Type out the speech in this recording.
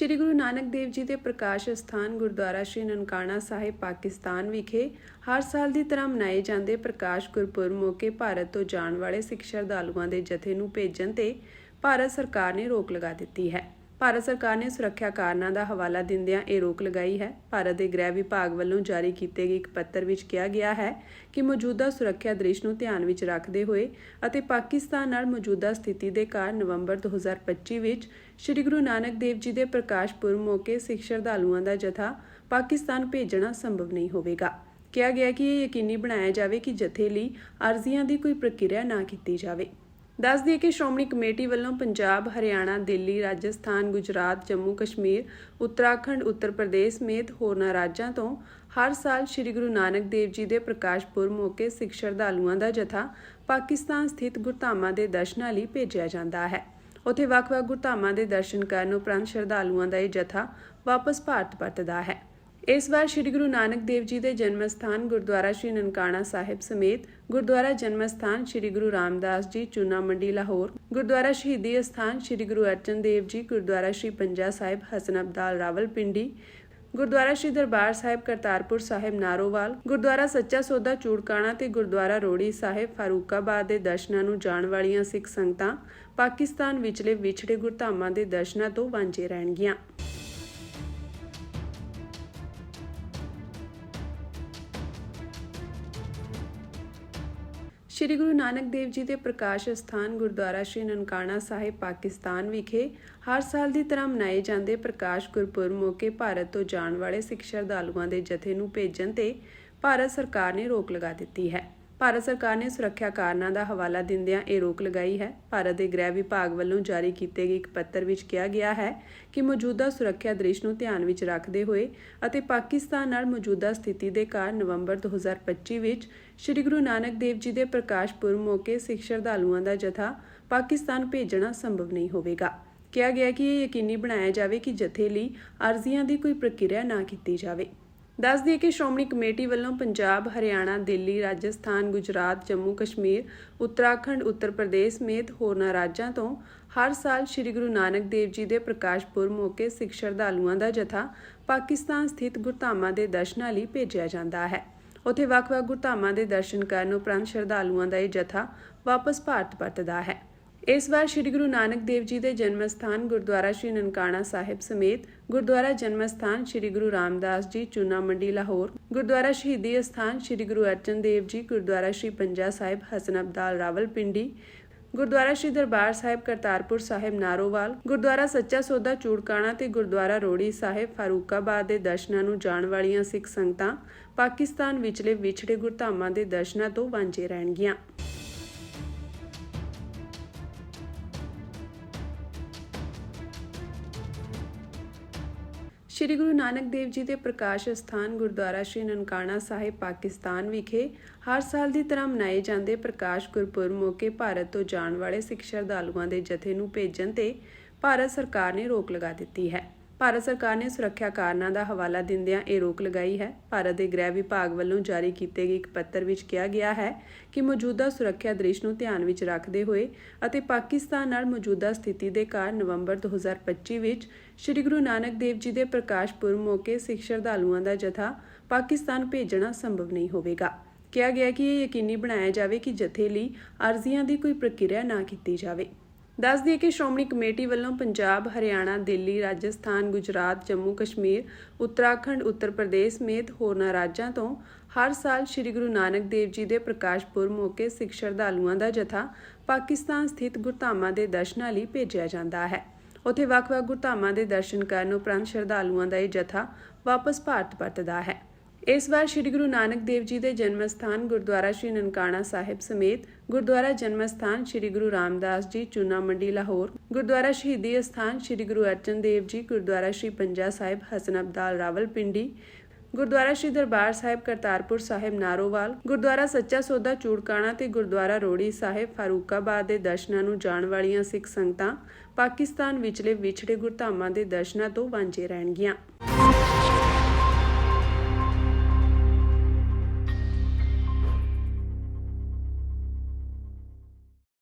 ਸ਼੍ਰੀ ਗੁਰੂ ਨਾਨਕ ਦੇਵ ਜੀ ਦੇ ਪ੍ਰਕਾਸ਼ ਸਥਾਨ ਗੁਰਦੁਆਰਾ ਸ਼੍ਰੀ ਨਨਕਾਣਾ ਸਾਹਿਬ, ਪਾਕਿਸਤਾਨ ਵਿਖੇ ਹਰ ਸਾਲ ਦੀ ਤਰ੍ਹਾਂ ਮਨਾਏ ਜਾਂਦੇ ਪ੍ਰਕਾਸ਼ ਗੁਰਪੁਰਬ ਮੌਕੇ ਭਾਰਤ ਤੋਂ ਜਾਣ ਵਾਲੇ ਸਿੱਖ ਸ਼ਰਧਾਲੂਆਂ ਦੇ ਜਥੇ ਨੂੰ ਭੇਜਣ ਤੇ ਭਾਰਤ ਸਰਕਾਰ ਨੇ ਰੋਕ ਲਗਾ ਦਿੱਤੀ ਹੈ। ਭਾਰਤ ਸਰਕਾਰ ਨੇ ਸੁਰੱਖਿਆ ਕਾਰਨਾਂ ਦਾ ਹਵਾਲਾ ਦਿੰਦਿਆਂ ਇਹ ਰੋਕ ਲਗਾਈ ਹੈ। ਭਾਰਤ ਦੇ ਗ੍ਰਹਿ ਵਿਭਾਗ ਵੱਲੋਂ ਜਾਰੀ ਕੀਤੇ ਗਏ ਇੱਕ ਪੱਤਰ ਵਿੱਚ ਕਿਹਾ ਗਿਆ ਹੈ ਕਿ ਮੌਜੂਦਾ ਸੁਰੱਖਿਆ ਦ੍ਰਿਸ਼ ਨੂੰ ਧਿਆਨ ਵਿੱਚ ਰੱਖਦੇ ਹੋਏ ਅਤੇ ਪਾਕਿਸਤਾਨ ਨਾਲ ਮੌਜੂਦਾ ਸਥਿਤੀ ਦੇ ਕਾਰਨ ਨਵੰਬਰ 2025 ਵਿੱਚ ਸ੍ਰੀ ਗੁਰੂ ਨਾਨਕ ਦੇਵ ਜੀ ਦੇ ਪ੍ਰਕਾਸ਼ ਪੁਰਬ ਮੌਕੇ ਸਿੱਖ ਸ਼ਰਧਾਲੂਆਂ ਦਾ ਜਥਾ ਪਾਕਿਸਤਾਨ ਭੇਜਣਾ ਸੰਭਵ ਨਹੀਂ ਹੋਵੇਗਾ। ਕਿਹਾ ਗਿਆ ਕਿ ਇਹ ਯਕੀਨੀ ਬਣਾਇਆ ਜਾਵੇ ਕਿ ਜਥੇ ਲਈ ਅਰਜ਼ੀਆਂ ਦੀ ਕੋਈ ਪ੍ਰਕਿਰਿਆ ਨਾ ਕੀਤੀ ਜਾਵੇ। ਦੱਸ ਦਈਏ ਕਿ ਸ਼੍ਰੋਮਣੀ ਕਮੇਟੀ ਵੱਲੋਂ ਪੰਜਾਬ, ਹਰਿਆਣਾ, ਦਿੱਲੀ, ਰਾਜਸਥਾਨ, ਗੁਜਰਾਤ, ਜੰਮੂ, ਕਸ਼ਮੀਰ, ਉੱਤਰਾਖੰਡ, ਉੱਤਰ ਪ੍ਰਦੇਸ਼ ਸਮੇਤ ਹੋਰਨਾਂ ਰਾਜਾਂ ਤੋਂ ਹਰ ਸਾਲ ਸ੍ਰੀ ਗੁਰੂ ਨਾਨਕ ਦੇਵ ਜੀ ਦੇ ਪ੍ਰਕਾਸ਼ ਪੁਰਬ ਮੌਕੇ ਸਿੱਖ ਸ਼ਰਧਾਲੂਆਂ ਦਾ ਜਥਾ ਪਾਕਿਸਤਾਨ ਸਥਿਤ ਗੁਰਧਾਮਾਂ ਦੇ ਦਰਸ਼ਨਾਂ ਲਈ ਭੇਜਿਆ ਜਾਂਦਾ ਹੈ। ਉੱਥੇ ਵੱਖ-ਵੱਖ ਗੁਰਧਾਮਾਂ ਦੇ ਦਰਸ਼ਨ ਕਰਨ ਉਪਰੰਤ ਸ਼ਰਧਾਲੂਆਂ ਦਾ ਇਹ ਜਥਾ ਵਾਪਸ ਭਾਰਤ ਪਰਤਦਾ ਹੈ। ਇਸ ਵਾਰ ਸ੍ਰੀ ਗੁਰੂ ਨਾਨਕ ਦੇਵ ਜੀ ਦੇ ਜਨਮ ਸਥਾਨ ਗੁਰਦੁਆਰਾ ਸ਼੍ਰੀ ਨਨਕਾਣਾ ਸਾਹਿਬ ਸਮੇਤ ਗੁਰਦੁਆਰਾ ਜਨਮ ਸਥਾਨ ਸ੍ਰੀ ਗੁਰੂ ਰਾਮਦਾਸ ਜੀ, ਚੂਨਾ ਮੰਡੀ, ਲਾਹੌਰ, ਗੁਰਦੁਆਰਾ ਸ਼ਹੀਦੀ ਅਸਥਾਨ ਸ੍ਰੀ ਗੁਰੂ ਅਰਜਨ ਦੇਵ ਜੀ, ਗੁਰਦੁਆਰਾ ਸ਼੍ਰੀ ਪੰਜਾ ਸਾਹਿਬ, ਹਸਨ ਅਬਦਾਲ ਰਾਵਲਪਿੰਡੀ ਗੁਰਦੁਆਰਾ ਸ਼੍ਰੀ ਦਰਬਾਰ ਸਾਹਿਬ, ਕਰਤਾਰਪੁਰ ਸਾਹਿਬ, ਨਾਰੋਵਾਲ, ਗੁਰਦੁਆਰਾ ਸੱਚਾ ਸੌਦਾ, ਚੂੜਕਾਣਾ ਤੇ ਗੁਰਦੁਆਰਾ ਰੋੜੀ ਸਾਹਿਬ, ਫਾਰੂਕਾਬਾਦ ਦੇ ਦਰਸ਼ਨਾਂ ਨੂੰ ਜਾਣ ਵਾਲੀਆਂ ਸਿੱਖ ਸੰਗਤਾਂ ਪਾਕਿਸਤਾਨ ਵਿਚਲੇ ਵਿਛੜੇ ਗੁਰਧਾਮਾਂ ਦੇ ਦਰਸ਼ਨਾਂ ਤੋਂ ਵਾਂਝੇ ਰਹਿਣਗੀਆਂ। ਸ਼੍ਰੀ ਗੁਰੂ ਨਾਨਕ ਦੇਵ ਜੀ ਦੇ ਪ੍ਰਕਾਸ਼ ਸਥਾਨ ਗੁਰਦੁਆਰਾ ਸ਼੍ਰੀ ਨਨਕਾਣਾ ਸਾਹਿਬ, ਪਾਕਿਸਤਾਨ ਵਿਖੇ ਹਰ ਸਾਲ ਦੀ ਤਰ੍ਹਾਂ ਮਨਾਏ ਜਾਂਦੇ ਪ੍ਰਕਾਸ਼ ਗੁਰਪੁਰਬ ਮੌਕੇ ਭਾਰਤ ਤੋਂ ਜਾਣ ਵਾਲੇ ਸਿੱਖ ਸ਼ਰਧਾਲੂਆਂ ਦੇ ਜਥੇ ਨੂੰ ਭੇਜਣ ਤੇ ਭਾਰਤ ਸਰਕਾਰ ਨੇ ਰੋਕ ਲਗਾ ਦਿੱਤੀ ਹੈ। ਭਾਰਤ ਸਰਕਾਰ ਨੇ ਸੁਰੱਖਿਆ ਕਾਰਨਾਂ ਦਾ ਹਵਾਲਾ ਦਿੰਦਿਆਂ ਇਹ ਰੋਕ ਲਗਾਈ ਹੈ। ਭਾਰਤ ਦੇ ਗ੍ਰਹਿ ਵਿਭਾਗ ਵੱਲੋਂ ਜਾਰੀ ਕੀਤੇ ਗਏ ਇੱਕ ਪੱਤਰ ਵਿੱਚ ਕਿਹਾ ਗਿਆ ਹੈ ਕਿ ਮੌਜੂਦਾ ਸੁਰੱਖਿਆ ਦ੍ਰਿਸ਼ ਨੂੰ ਧਿਆਨ ਵਿੱਚ ਰੱਖਦੇ ਹੋਏ ਅਤੇ ਪਾਕਿਸਤਾਨ ਨਾਲ ਮੌਜੂਦਾ ਸਥਿਤੀ ਦੇ ਕਾਰਨ ਨਵੰਬਰ 2025 ਵਿੱਚ ਸ੍ਰੀ ਗੁਰੂ ਨਾਨਕ ਦੇਵ ਜੀ ਦੇ ਪ੍ਰਕਾਸ਼ ਪੁਰਬ ਮੌਕੇ ਸਿੱਖ ਸ਼ਰਧਾਲੂਆਂ ਦਾ ਜਥਾ ਪਾਕਿਸਤਾਨ ਭੇਜਣਾ ਸੰਭਵ ਨਹੀਂ ਹੋਵੇਗਾ। ਕਿਹਾ ਗਿਆ ਕਿ ਇਹ ਯਕੀਨੀ ਬਣਾਇਆ ਜਾਵੇ ਕਿ ਜਥੇ ਲਈ ਅਰਜ਼ੀਆਂ ਦੀ ਕੋਈ ਪ੍ਰਕਿਰਿਆ ਨਾ ਕੀਤੀ ਜਾਵੇ। ਦੱਸ ਦਈਏ ਕਿ ਸ਼੍ਰੋਮਣੀ ਕਮੇਟੀ ਵੱਲੋਂ ਪੰਜਾਬ, ਹਰਿਆਣਾ, ਦਿੱਲੀ, ਰਾਜਸਥਾਨ, ਗੁਜਰਾਤ, ਜੰਮੂ, ਕਸ਼ਮੀਰ, ਉੱਤਰਾਖੰਡ, ਉੱਤਰ ਪ੍ਰਦੇਸ਼ ਸਮੇਤ ਹੋਰਨਾਂ ਰਾਜਾਂ ਤੋਂ ਹਰ ਸਾਲ ਸ੍ਰੀ ਗੁਰੂ ਨਾਨਕ ਦੇਵ ਜੀ ਦੇ ਪ੍ਰਕਾਸ਼ ਪੁਰਬ ਮੌਕੇ ਸਿੱਖ ਸ਼ਰਧਾਲੂਆਂ ਦਾ ਜਥਾ ਪਾਕਿਸਤਾਨ ਸਥਿਤ ਗੁਰਧਾਮਾਂ ਦੇ ਦਰਸ਼ਨਾਂ ਲਈ ਭੇਜਿਆ ਜਾਂਦਾ ਹੈ। ਉੱਥੇ ਵੱਖ-ਵੱਖ ਗੁਰਧਾਮਾਂ ਦੇ ਦਰਸ਼ਨ ਕਰਨ ਉਪਰੰਤ ਸ਼ਰਧਾਲੂਆਂ ਦਾ ਇਹ ਜਥਾ ਵਾਪਸ ਭਾਰਤ ਪਰਤਦਾ ਹੈ। ਇਸ ਵਾਰ ਸ੍ਰੀ ਗੁਰੂ ਨਾਨਕ ਦੇਵ ਜੀ ਦੇ ਜਨਮ ਸਥਾਨ ਗੁਰਦੁਆਰਾ ਸ਼੍ਰੀ ਨਨਕਾਣਾ ਸਾਹਿਬ ਸਮੇਤ ਗੁਰਦੁਆਰਾ ਜਨਮ ਸਥਾਨ ਸ੍ਰੀ ਗੁਰੂ ਰਾਮਦਾਸ ਜੀ, ਚੂਨਾ ਮੰਡੀ, ਲਾਹੌਰ, ਗੁਰਦੁਆਰਾ ਸ਼ਹੀਦੀ ਅਸਥਾਨ ਸ੍ਰੀ ਗੁਰੂ ਅਰਜਨ ਦੇਵ ਜੀ, ਗੁਰਦੁਆਰਾ ਸ਼੍ਰੀ ਪੰਜਾ ਸਾਹਿਬ, ਹਸਨ ਅਬਦਾਲ ਰਾਵਲਪਿੰਡੀ, ਗੁਰਦੁਆਰਾ ਸ਼੍ਰੀ ਦਰਬਾਰ ਸਾਹਿਬ, ਕਰਤਾਰਪੁਰ ਸਾਹਿਬ, ਨਾਰੋਵਾਲ, ਗੁਰਦੁਆਰਾ ਸੱਚਾ ਸੌਦਾ, ਚੂੜਕਾਣਾ ਤੇ ਗੁਰਦੁਆਰਾ ਰੋੜੀ ਸਾਹਿਬ, ਫਾਰੂਕਾਬਾਦ ਦੇ ਦਰਸ਼ਨਾਂ ਨੂੰ ਜਾਣ ਵਾਲੀਆਂ ਸਿੱਖ ਸੰਗਤਾਂ ਪਾਕਿਸਤਾਨ ਵਿਚਲੇ ਵਿਛੜੇ ਗੁਰਧਾਮਾਂ ਦੇ ਦਰਸ਼ਨਾਂ ਤੋਂ ਵਾਂਝੇ ਰਹਿਣਗੀਆਂ। ਸ਼੍ਰੀ ਗੁਰੂ ਨਾਨਕ ਦੇਵ ਜੀ ਦੇ ਪ੍ਰਕਾਸ਼ ਸਥਾਨ ਗੁਰਦੁਆਰਾ ਸ਼੍ਰੀ ਨਨਕਾਣਾ ਸਾਹਿਬ, ਪਾਕਿਸਤਾਨ ਵਿਖੇ ਹਰ ਸਾਲ ਦੀ ਤਰ੍ਹਾਂ ਮਨਾਏ ਜਾਂਦੇ ਪ੍ਰਕਾਸ਼ ਗੁਰਪੁਰਬ ਮੌਕੇ ਭਾਰਤ ਤੋਂ ਜਾਣ ਵਾਲੇ ਸਿੱਖ ਸ਼ਰਧਾਲੂਆਂ ਦੇ ਜਥੇ ਨੂੰ ਭੇਜਣ ਤੇ ਭਾਰਤ ਸਰਕਾਰ ਨੇ ਰੋਕ ਲਗਾ ਦਿੱਤੀ ਹੈ। ਭਾਰਤ ਸਰਕਾਰ ਨੇ ਸੁਰੱਖਿਆ ਕਾਰਨਾਂ ਦਾ ਹਵਾਲਾ ਦਿੰਦਿਆਂ ਇਹ ਰੋਕ ਲਗਾਈ ਹੈ। ਭਾਰਤ ਦੇ ਗ੍ਰਹਿ ਵਿਭਾਗ ਵੱਲੋਂ ਜਾਰੀ ਕੀਤੇ ਗਏ ਇੱਕ ਪੱਤਰ ਵਿੱਚ ਕਿਹਾ ਗਿਆ ਹੈ ਕਿ ਮੌਜੂਦਾ ਸੁਰੱਖਿਆ ਦ੍ਰਿਸ਼ ਨੂੰ ਧਿਆਨ ਵਿੱਚ ਰੱਖਦੇ ਹੋਏ ਅਤੇ ਪਾਕਿਸਤਾਨ ਨਾਲ ਮੌਜੂਦਾ ਸਥਿਤੀ ਦੇ ਕਾਰਨ ਨਵੰਬਰ 2025 ਵਿੱਚ ਸ੍ਰੀ ਗੁਰੂ ਨਾਨਕ ਦੇਵ ਜੀ ਦੇ ਪ੍ਰਕਾਸ਼ ਪੁਰਬ ਮੌਕੇ ਸਿੱਖ ਸ਼ਰਧਾਲੂਆਂ ਦਾ ਜਥਾ ਪਾਕਿਸਤਾਨ ਭੇਜਣਾ ਸੰਭਵ ਨਹੀਂ ਹੋਵੇਗਾ। ਕਿਹਾ ਗਿਆ ਕਿ ਇਹ ਯਕੀਨੀ ਬਣਾਇਆ ਜਾਵੇ ਕਿ ਜਥੇ ਲਈ ਅਰਜ਼ੀਆਂ ਦੀ ਕੋਈ ਪ੍ਰਕਿਰਿਆ ਨਾ ਕੀਤੀ ਜਾਵੇ। ਦੱਸ ਦਈਏ ਕਿ ਸ਼੍ਰੋਮਣੀ ਕਮੇਟੀ ਵੱਲੋਂ ਪੰਜਾਬ, ਹਰਿਆਣਾ, ਦਿੱਲੀ, ਰਾਜਸਥਾਨ, ਗੁਜਰਾਤ, ਜੰਮੂ, ਕਸ਼ਮੀਰ, ਉੱਤਰਾਖੰਡ, ਉੱਤਰ ਪ੍ਰਦੇਸ਼ ਸਮੇਤ ਹੋਰਨਾਂ ਰਾਜਾਂ ਤੋਂ ਹਰ ਸਾਲ ਸ੍ਰੀ ਗੁਰੂ ਨਾਨਕ ਦੇਵ ਜੀ ਦੇ ਪ੍ਰਕਾਸ਼ ਪੁਰਬ ਮੌਕੇ ਸਿੱਖ ਸ਼ਰਧਾਲੂਆਂ ਦਾ ਜਥਾ ਪਾਕਿਸਤਾਨ ਸਥਿਤ ਗੁਰਧਾਮਾਂ ਦੇ ਦਰਸ਼ਨਾਂ ਲਈ ਭੇਜਿਆ ਜਾਂਦਾ ਹੈ। ਉੱਥੇ ਵੱਖ-ਵੱਖ ਗੁਰਧਾਮਾਂ ਦੇ ਦਰਸ਼ਨ ਕਰਨ ਉਪਰੰਤ ਸ਼ਰਧਾਲੂਆਂ ਦਾ ਇਹ ਜਥਾ ਵਾਪਸ ਭਾਰਤ ਪਰਤਦਾ ਹੈ। ਇਸ ਵਾਰ ਸ੍ਰੀ ਗੁਰੂ ਨਾਨਕ ਦੇਵ ਜੀ ਦੇ ਜਨਮ ਸਥਾਨ ਗੁਰਦੁਆਰਾ ਸ਼੍ਰੀ ਨਨਕਾਣਾ ਸਾਹਿਬ ਸਮੇਤ ਗੁਰਦੁਆਰਾ ਜਨਮ ਸਥਾਨ ਸ੍ਰੀ ਗੁਰੂ ਰਾਮਦਾਸ ਜੀ, ਚੂਨਾ ਮੰਡੀ, ਲਾਹੌਰ, ਗੁਰਦੁਆਰਾ ਸ਼ਹੀਦੀ ਅਸਥਾਨ ਸ੍ਰੀ ਗੁਰੂ ਅਰਜਨ ਦੇਵ ਜੀ, ਗੁਰਦੁਆਰਾ ਸ਼੍ਰੀ ਪੰਜਾ ਸਾਹਿਬ, ਹਸਨ ਅਬਦਾਲ ਰਾਵਲਪਿੰਡੀ, ਗੁਰਦੁਆਰਾ ਸ਼੍ਰੀ ਦਰਬਾਰ ਸਾਹਿਬ, ਕਰਤਾਰਪੁਰ ਸਾਹਿਬ, ਨਾਰੋਵਾਲ, ਗੁਰਦੁਆਰਾ ਸੱਚਾ ਸੌਦਾ, ਚੂੜਕਾਣਾ ਤੇ ਗੁਰਦੁਆਰਾ ਰੋੜੀ ਸਾਹਿਬ, ਫਾਰੂਕਾਬਾਦ ਦੇ ਦਰਸ਼ਨਾਂ ਨੂੰ ਜਾਣ ਵਾਲੀਆਂ ਸਿੱਖ ਸੰਗਤਾਂ ਪਾਕਿਸਤਾਨ ਵਿਚਲੇ ਵਿਛੜੇ ਗੁਰਧਾਮਾਂ ਦੇ ਦਰਸ਼ਨਾਂ ਤੋਂ ਵਾਂਝੇ ਰਹਿਣਗੀਆਂ।